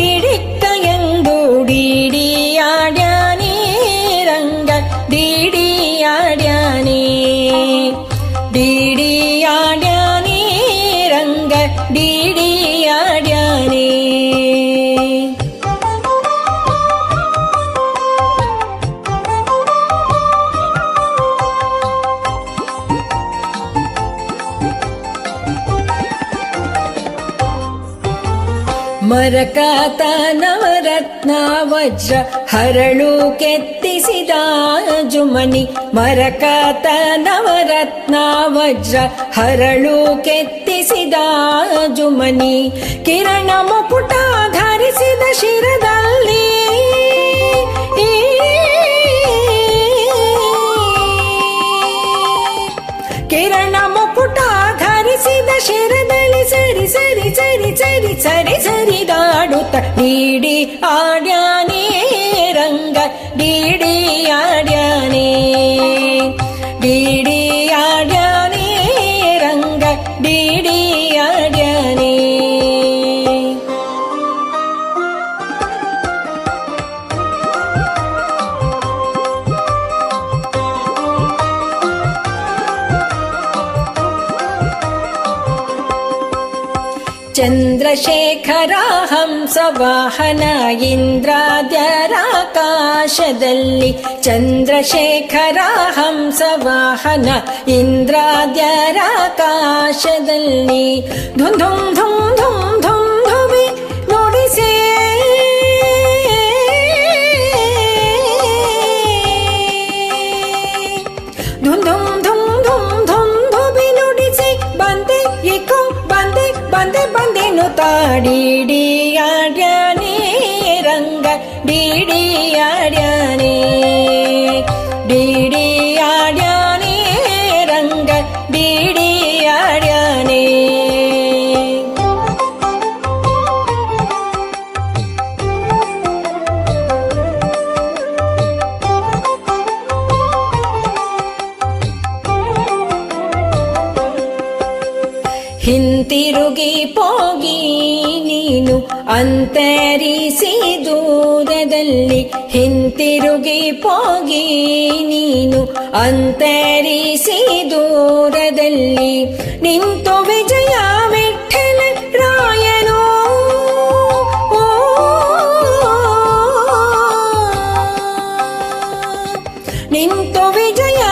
ಡಿಡಿಕ್ಕಯಂಗು ಡಿಡಿಯಾಡ್ಯಾನಿ ರಂಗ ಡಿಡಿಯಾಡ್ಯಾನಿ ಡಿಡಿಯಾಡ್ಯಾನಿ ರಂಗ DD ಮರಕಾತ Navratna ವಜ್ರ ಹರಳು ಕೆತ್ತಿಸಿದ ಜುಮನಿ ಮರಕಾತ ನವರತ್ನ ವಜ್ರ ಹರಳು ಕೆತ್ತಿಸಿದ ಜುಮನಿ ಕಿರಣ ಮುಕುಟ ಧರಿಸಿದ ಶಿರದಲ್ಲಿ ಸರಿ ಸರಿ ಸರಿ ಸರಿದಾಡುತ್ತ ಡಿಡಿ ಆಡ್ಯಾನೇ ರಂಗ ಡಿಡಿ ಆಡ್ಯಾನೇ ಡಿಡಿ चन्द्रशेखरा हं सवाहन इन्द्राद्यारा आकाशदली चन्द्रशेखरा हं सवाहन इन्द्राद्याराकाशदली धुं धुं ಬಂದೆನು ತಾಡಿಡಿಯಾಡ್ಯ ನೀರಂಗ ಡಿಡಿಯಾಡ್ಯ ಹಿಂತಿರುಗಿ ಪೋಗಿ ನೀನು ಅಂತರಿಸಿ ದೂರದಲ್ಲಿ ಹಿಂತಿರುಗಿ ಪೋಗಿ ನೀನು ಅಂತರಿಸಿ ದೂರದಲ್ಲಿ ನಿಂತು ವಿಜಯ ವಿಠಲ ರಾಯನು. ನಿಂತು ವಿಜಯ